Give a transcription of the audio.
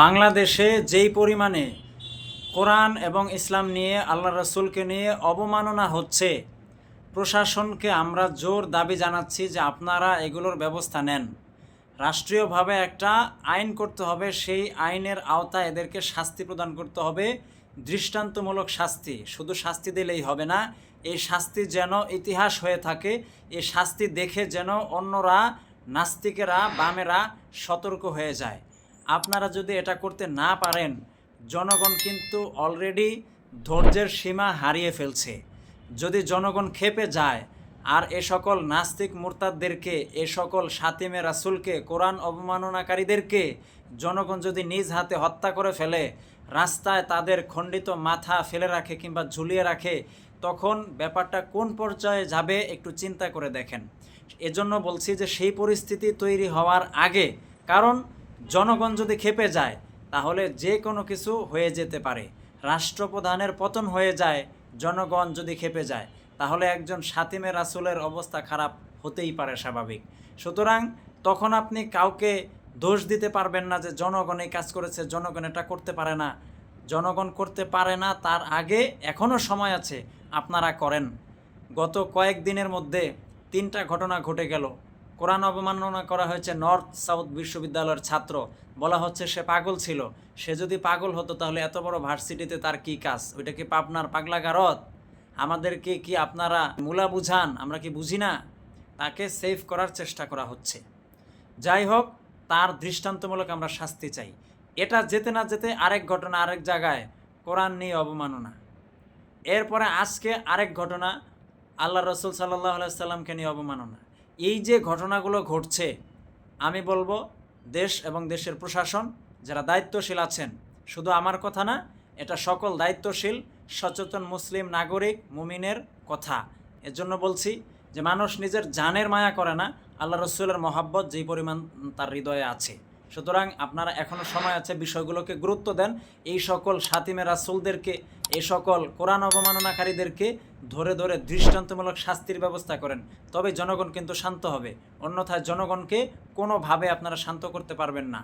বাংলাদেশে যেই পরিমাণে কোরআন এবং ইসলাম নিয়ে আল্লাহ রসুলকে নিয়ে অবমাননা হচ্ছে, প্রশাসনকে আমরা জোর দাবি জানাচ্ছি যে আপনারা এগুলোর ব্যবস্থা নেন। রাষ্ট্রীয়ভাবে একটা আইন করতে হবে, সেই আইনের আওতায় এদেরকে শাস্তি প্রদান করতে হবে, দৃষ্টান্তমূলক শাস্তি। শুধু শাস্তি দিলেই হবে না, এই শাস্তি যেন ইতিহাস হয়ে থাকে, এই শাস্তি দেখে যেন অন্যরা, নাস্তিকেরা, বামেরা সতর্ক হয়ে যায়। আপনারা যদি এটা করতে না পারেন, জনগণ কিন্তু অলরেডি ধৈর্যের সীমা হারিয়ে ফেলছে। যদি জনগণ খেপে যায় আর এ সকল নাস্তিক মুরতাদদেরকে, এ সকল সাতিমে রাসুলকে, কোরআন অবমাননাকারীদেরকে জনগণ যদি নিজ হাতে হত্যা করে ফেলে, রাস্তায় তাদের খণ্ডিত মাথা ফেলে রাখে কিংবা ঝুলিয়ে রাখে, তখন ব্যাপারটা কোন পর্যায়ে যাবে একটু চিন্তা করে দেখেন। এজন্য বলছি যে সেই পরিস্থিতি তৈরি হওয়ার আগে, কারণ জনগণ যদি খেপে যায়, তাহলে যে কোনো কিছু হয়ে যেতে পারে। রাষ্ট্রপ্রধানের পতন হয়ে যায়, জনগণ যদি খেপে যায়। তাহলে একজন সাতিমে রাসুলের অবস্থা খারাপ হতেই পারে স্বাভাবিক। সুতরাং তখন আপনি কাউকে দোষ দিতে পারবেন না যে জনগণ এই কাজ করেছে, জনগণ এটা করতে পারে না। জনগণ করতে পারে না, তার আগে এখনও সময় আছে, আপনারা করেন। গত কয়েকদিনের মধ্যে তিনটা ঘটনা ঘটে গেল। কোরআন অবমাননা করা হয়েছে নর্থ সাউথ বিশ্ববিদ্যালয়ের ছাত্র। বলা হচ্ছে সে পাগল ছিল। সে যদি পাগল হতো তাহলে এত বড় ভার্সিটিতে তার কি কাজ? ওইটা কি পাবনার পাগলাগারত আমাদেরকে কি আপনারা মূলা বুঝান? আমরা কি বুঝি না? তাকে সেভ করার চেষ্টা করা হচ্ছে। যাই হোক, তার দৃষ্টান্তমূলক আমরা শাস্তি চাই। এটা যেতে না যেতে আরেক ঘটনা আরেক জায়গায় কোরআন নিয়ে অবমাননা। এরপরে আজকে আরেক ঘটনা আল্লাহ রসুল সাল্লাহ সাল্লামকে নিয়ে অবমাননা। এই যে ঘটনাগুলো ঘটছে, আমি বলব দেশ এবং দেশের প্রশাসন যারা দায়িত্বশীল আছেন, শুধু আমার কথা না এটা সকল দায়িত্বশীল, সচেতন মুসলিম নাগরিক, মুমিনের কথা। এজন্য বলছি যে মানুষ নিজের জানের মায়া করে না, আল্লাহ রসুলের মহাব্বত যেই পরিমাণ তার হৃদয়ে আছে। সুতরাং আপনারা এখনও সময় আছে বিষয়গুলোকে গুরুত্ব দেন। এই সকল সাতিমে রাসুলদেরকে, এই সকল কোরআন অবমাননাকারীদেরকে ধরে ধরে দৃষ্টান্তমূলক শাস্তির ব্যবস্থা করেন। তবে জনগণ কিন্তু শান্ত হবে। অন্যথায় জনগণকে কোনোভাবে আপনারা শান্ত করতে পারবেন না।